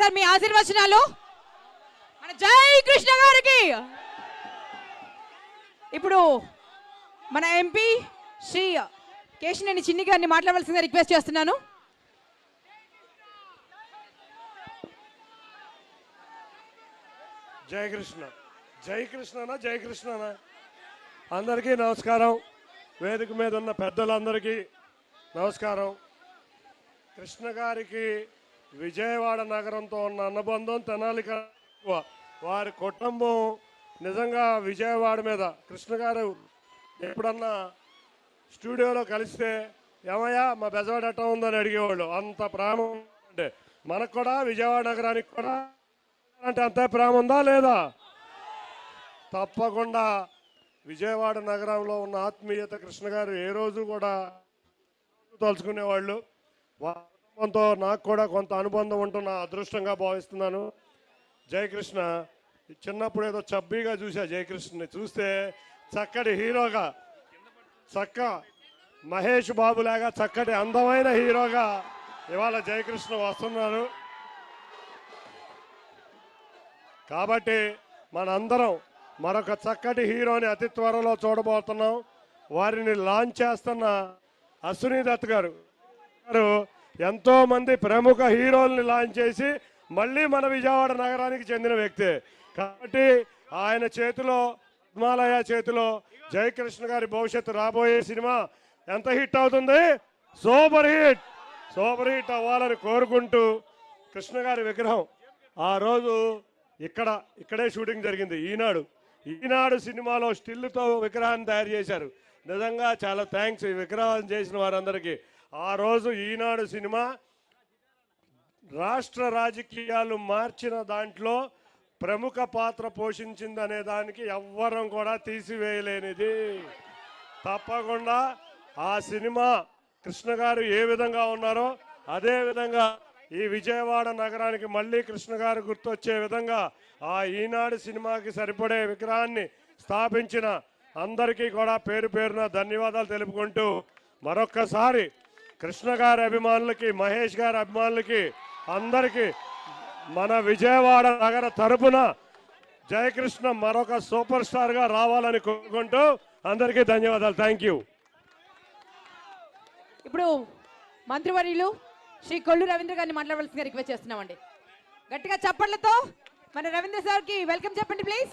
ఒకసారి మీ ఆశీర్వచనాలు. మన జై కృష్ణ గారికి. ఇప్పుడు మన ఎంపీ శ్రీ కేశినేని చిన్ని గారిని మాట్లాడవలసిందిగా రిక్వెస్ట్ చేస్తున్నాను. జై కృష్ణ. జై కృష్ణనా జై కృష్ణనా? అందరికీ నమస్కారం. వేదిక మీద ఉన్న పెద్దలందరికీ నమస్కారం. కృష్ణ గారికి విజయవాడ నగరంతో ఉన్న అనుబంధం తెనాలి వారి కుటుంబం నిజంగా విజయవాడ మీద. కృష్ణ గారు ఎప్పుడన్నా స్టూడియోలో కలిస్తే ఏమయ్యా మా బెజవాడ ఎట్ట ఉందని అడిగేవాళ్ళు. అంత ప్రేమ అంటే మనకు కూడా విజయవాడ నగరానికి కూడా అంటే అంత ప్రేమ ఉందా లేదా? తప్పకుండా విజయవాడ నగరంలో ఉన్న ఆత్మీయత కృష్ణ గారు ఏ రోజు కూడా తలుచుకునేవాళ్ళు. వా కుటుంబంతో నాకు కూడా కొంత అనుబంధం ఉంటున్న అదృష్టంగా భావిస్తున్నాను. జయకృష్ణ చిన్నప్పుడు ఏదో చబ్బీగా చూసా జయకృష్ణని. చూస్తే చక్కటి హీరోగా చక్క మహేష్ బాబు లాగా చక్కటి అందమైన హీరోగా ఇవాళ జయకృష్ణ వస్తున్నారు. కాబట్టి మనందరం మరొక చక్కటి హీరోని అతి త్వరలో చూడబోతున్నాం. వారిని లాంచ్ చేస్తున్న అశ్విని దత్ గారు ఎంతోమంది ఎంతో మంది ప్రముఖ హీరోల్ని లాంచ్ చేసి మళ్ళీ మన విజయవాడ నగరానికి చెందిన వ్యక్తే. కాబట్టి ఆయన చేతిలో హిమాలయ చేతిలో జయకృష్ణ గారి భవిష్యత్తు రాబోయే సినిమా ఎంత హిట్ అవుతుంది? Super hit! సూపర్ హిట్ అవ్వాలని కోరుకుంటూ కృష్ణ గారి విగ్రహం. ఆ రోజు ఇక్కడ ఇక్కడే షూటింగ్ జరిగింది. ఈనాడు ఈనాడు సినిమాలో స్టిల్తో విగ్రహాన్ని తయారు చేశారు. నిజంగా చాలా థ్యాంక్స్ ఈ విగ్రహం చేసిన వారందరికీ. ఆ రోజు ఈనాడు సినిమా రాష్ట్ర రాజకీయాలు మార్చిన దాంట్లో ప్రముఖ పాత్ర పోషించింది అనే దానికి ఎవ్వరం కూడా తీసివేయలేనిది. తప్పకుండా ఆ సినిమా కృష్ణ గారు ఏ విధంగా ఉన్నారో అదే విధంగా ఈ విజయవాడ నగరానికి మళ్ళీ కృష్ణ గారు గుర్తొచ్చే విధంగా ఆ ఈనాడు సినిమాకి సరిపడే విగ్రహాన్ని స్థాపించిన అందరికీ కూడా పేరు పేరున ధన్యవాదాలు తెలుపుకుంటూ మరొక్కసారి కృష్ణ గారి అభిమానులకి మహేష్ గారి అభిమానులకి అందరికీ మన విజయవాడ నగర తరపున జయకృష్ణ మరొక సూపర్ స్టార్గా రావాలని కోరుకుంటూ అందరికీ ధన్యవాదాలు. థ్యాంక్ యూ ఇప్పుడు మంత్రివర్యులు శ్రీ కొల్లు రవీంద్ర గారిని మాట్లాడవలసిందిగా రిక్వెస్ట్ చేస్తున్నామండి. గట్టిగా చప్పట్లతో మన రవీంద్ర సార్కి వెల్కమ్ చెప్పండి ప్లీజ్